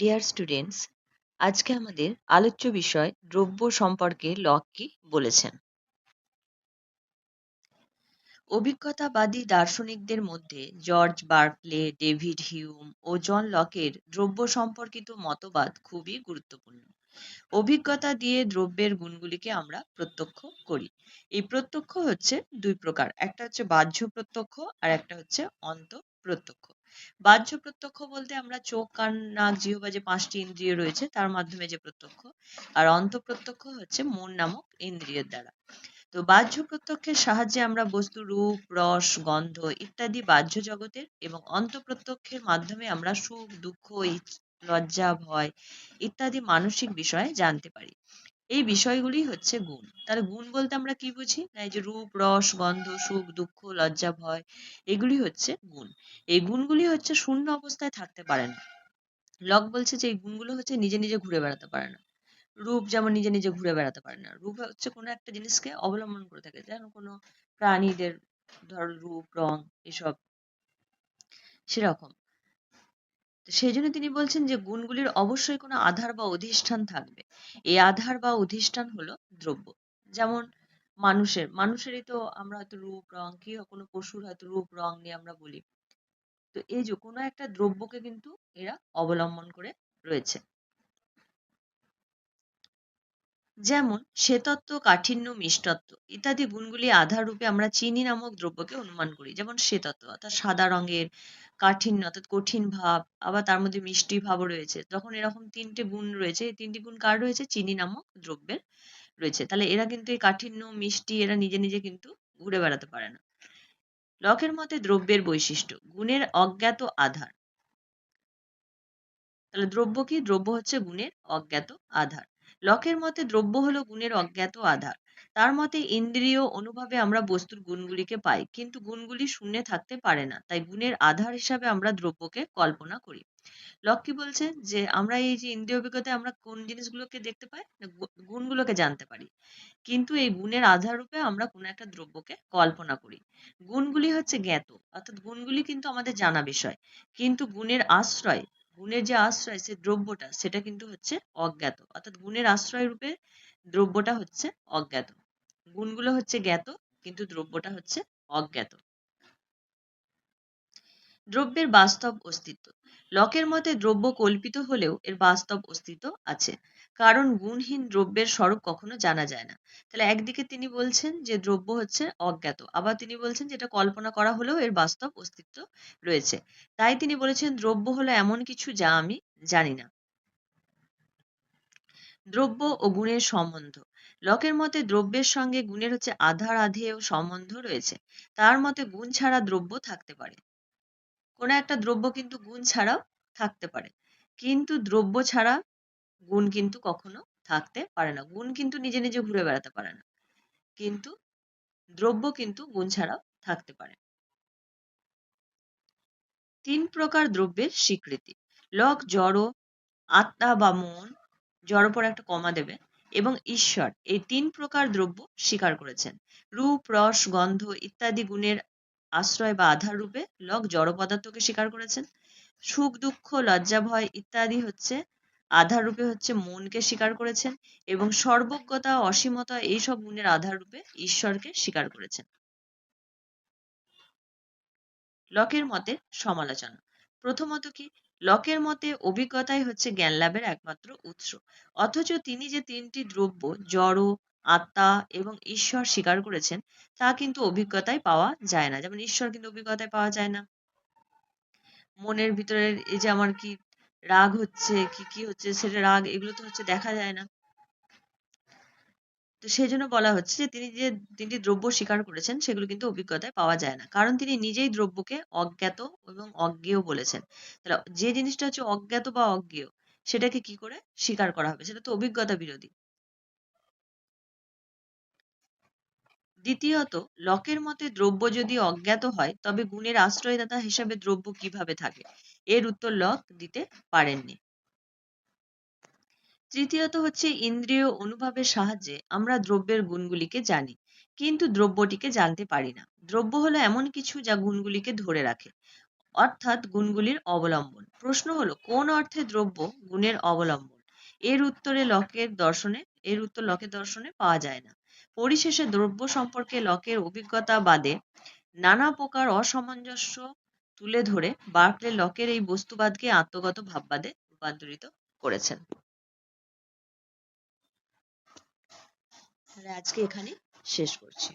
Dear students আজকে আমাদের আলোচ্য বিষয় দ্রব্য সম্পর্কে লক কি বলেছেন। অভিজ্ঞতাবাদী দার্শনিকদের মধ্যে জর্জ বার্কলে, ডেভিড হিউম ও জন লকের দ্রব্য সম্পর্কিত মতবাদ খুবই গুরুত্বপূর্ণ। অভিজ্ঞতা দিয়ে দ্রব্যের গুণগুলিকে আমরা প্রত্যক্ষ করি। এই প্রত্যক্ষ হচ্ছে দুই প্রকার, একটা হচ্ছে বাহ্য প্রত্যক্ষ আর একটা হচ্ছে অন্ত প্রত্যক্ষ বাহ্য প্রত্যক্ষ বলতে আমরা চোখ, কান, নাক, জিহ্বা যে পাঁচটি ইন্দ্রিয় রয়েছে, তার মাধ্যমে যে প্রত্যক্ষ। আর অন্তঃপ্রত্যক্ষ হচ্ছে মন নামক ইন্দ্রিয়ের দ্বারা। তো বাহ্য প্রত্যক্ষের সাহায্যে আমরা বস্তু, রূপ, রস, গন্ধ ইত্যাদি বাহ্য জগতের এবং অন্তঃপ্রত্যক্ষের মাধ্যমে আমরা সুখ, দুঃখ লজ্জা, ভয় ইত্যাদি মানসিক বিষয়ে জানতে পারি। এই বিষয়গুলি হচ্ছে গুণ। তাহলে গুণ বলতে আমরা কি বুঝি? না এই যে রূপ, রস, গন্ধ, সুখ, দুঃখ, লজ্জা, ভয়, এগুলি হচ্ছে গুণ। এই গুণগুলি হচ্ছে শূন্য অবস্থায় থাকতে পারে না। লক বলছে যে এই গুণগুলো হচ্ছে নিজে নিজে ঘুরে বেড়াতে পারে না। রূপ যেমন নিজে নিজে ঘুরে বেড়াতে পারে না। রূপ হচ্ছে কোনো একটা জিনিসকে অবলম্বন করে থাকে। যেমন কোনো প্রাণীদের ধর রূপ, রং, এসব সেরকম। সেই জন্য তিনি বলছেন যে, গুণগুলির অবশ্যই কোনো আধার বা অধিষ্ঠান থাকবে। এই আধার বা অধিষ্ঠান হলো দ্রব্য। যেমন মানুষের, মানুষেরই তো আমরা হয়তো রূপ, রং, কি কোনো পশুর হয়তো রূপ, রং নিয়ে আমরা বলি। তো এই যে, কোনো একটা দ্রব্যকে কিন্তু এরা অবলম্বন করে রয়েছে। যেমন শ্বেতত্ব, কাঠিন্য, মিষ্টত্ব ইত্যাদি গুণগুলি আধার রূপে আমরা চিনি নামক দ্রব্যকে অনুমান করি। যেমন শ্বেতত্ব, অর্থাৎ সাদা রঙের কাঠিন্য, অর্থাৎ কঠিন ভাব, আবার তার মধ্যে মিষ্টি ভাবও রয়েছে। তখন এরকম তিনটে গুণ রয়েছে, এই তিনটি গুণ কার রয়েছে? চিনি নামক দ্রব্যের রয়েছে। তাহলে এরা কিন্তু এই কাঠিন্য, মিষ্টি এরা নিজে নিজে কিন্তু ঘুরে বেড়াতে পারে না। লকের মতে দ্রব্যের বৈশিষ্ট্য, গুণের অজ্ঞাত আধার। তাহলে দ্রব্য কি? দ্রব্য হচ্ছে গুণের অজ্ঞাত আধার। লকের মতে দ্রব্য হলো গুণের অজ্ঞাত আধার। তার মতে ইন্দ্রিয় অনুভবে আমরা বস্তুর গুণগুলিকে পাই, কিন্তু গুণগুলি শূন্যে থাকতে পারে না, তাই গুণের আধার হিসাবে আমরা দ্রব্যকে কল্পনা করি। লক কি বলছে? যে আমরা এই যে ইন্দ্রিয় অভিজ্ঞতায় আমরা কোন জিনিসগুলোকে দেখতে পাই? গুণগুলোকে জানতে পারি। কিন্তু এই গুণের আধার রূপে আমরা কোনো একটা দ্রব্যকে কল্পনা করি। গুণগুলি হচ্ছে জ্ঞাত, অর্থাৎ গুণগুলি কিন্তু আমাদের জানা বিষয়। কিন্তু গুণের আশ্রয় গুণের যে আশ্রয় সে দ্রব্যটা, সেটা কিন্তু হচ্ছে অজ্ঞাত। অর্থাৎ গুণের আশ্রয় রূপে দ্রব্যটা হচ্ছে অজ্ঞাত। গুণগুলো হচ্ছে জ্ঞাত, কিন্তু দ্রব্যটা হচ্ছে অজ্ঞাত। দ্রব্যের বাস্তব অস্তিত্ব। লকের মতে দ্রব্য কল্পিত হলেও এর বাস্তব অস্তিত্ব আছে। কারণ গুণহীন দ্রব্যের স্বরূপ কখনো জানা যায় না। তাহলে একদিকে তিনি বলছেন যে দ্রব্য হচ্ছে অজ্ঞাত, আবার তিনি বলছেন যে এটা কল্পনা করা হলেও এর বাস্তব অস্তিত্ব রয়েছে। তাই তিনি বলেছেন দ্রব্য হলো এমন কিছু যা আমি জানি না। দ্রব্য ও গুণের সম্বন্ধ। লকের মতে দ্রব্যের সঙ্গে গুণের হচ্ছে আধার আধেয় সম্বন্ধ রয়েছে। তার মতে গুণ ছাড়া দ্রব্য থাকতে পারে। কোনো একটা দ্রব্য কিন্তু গুণ ছাড়াও থাকতে পারে। কিন্তু দ্রব্য ছাড়া গুণ কিন্তু কখনো থাকতে পারে না। গুণ কিন্তু নিজে নিজে ঘুরে বেড়াতে পারে না। কিন্তু দ্রব্য কিন্তু গুণ ছাড়াও থাকতে পারে। তিন প্রকার দ্রব্যের স্বীকৃতি। লক, জড়, আত্মা বা মন জড় পরে একটা কমা দেবে এবং ঈশ্বর এই তিন প্রকার দ্রব্য স্বীকার করেছেন। রূপ, রস, গন্ধ ইত্যাদি গুণের আশ্রয় বা আধার রূপে লক জড় পদার্থকে স্বীকার করেছেন। সুখ, দুঃখ, লজ্জা, ভয় ইত্যাদি হচ্ছে আধার রূপে হচ্ছে মনকে স্বীকার করেছেন এবং সর্বজ্ঞতা, অসীমতা এইসব গুণের আধার রূপে ঈশ্বরকে স্বীকার করেছেন। লকের মতে সমালোচনা। প্রথমত কি? লকের মতে অভিজ্ঞতাই হচ্ছে জ্ঞান লাভের একমাত্র উৎস। অথচ তিনি যে তিনটি দ্রব্য, জড় আত্মা এবং ঈশ্বর স্বীকার করেছেন, তা কিন্তু অভিজ্ঞতায় পাওয়া যায় না। যেমন ঈশ্বর কিন্তু অভিজ্ঞতায় পাওয়া যায় না। মনের ভিতরে এই যে আমার কি রাগ হচ্ছে, কি কি হচ্ছে, সেটা রাগ, এগুলো তো হচ্ছে দেখা যায় না। তো সেই জন্য বলা হচ্ছে যে তিনি যে তিনটি দ্রব্য স্বীকার করেছেন, সেগুলো কিন্তু অভিজ্ঞতায় পাওয়া যায় না। কারণ তিনি নিজেই দ্রব্যকে অজ্ঞাত এবং অজ্ঞেয় বলেছেন। তাহলে যে জিনিসটা হচ্ছে অজ্ঞাত বা অজ্ঞেয়, সেটাকে কি করে স্বীকার করা হবে? সেটা তো অভিজ্ঞতা বিরোধী। দ্বিতীয়ত, লকের মতে দ্রব্য যদি অজ্ঞাত হয়, তবে গুণের আশ্রয়দাতা হিসাবে দ্রব্য কীভাবে থাকে? এর উত্তর লক দিতে পারেননি। তৃতীয়ত হচ্ছে ইন্দ্রিয় অনুভবের সাহায্যে আমরা দ্রব্যের গুণগুলিকে জানি, কিন্তু দ্রব্যটিকে জানতে পারি না। দ্রব্য হলো এমন কিছু যা গুণগুলিকে ধরে রাখে, অর্থাৎ গুণগুলির অবলম্বন। প্রশ্ন হলো, কোন অর্থে দ্রব্য গুণের অবলম্বন? এর উত্তরে লকের দর্শনে, এর উত্তর লকের দর্শনে পাওয়া যায় না। পরিশেষে দ্রব্য সম্পর্কে লকের অভিজ্ঞতা বাদে নানা প্রকার অসামঞ্জস্য তুলে ধরে বার্কলে লকের এই বস্তুবাদকে আত্মগত ভাববাদে রূপান্তরিত করেছেন। আজকে এখানে শেষ করছি।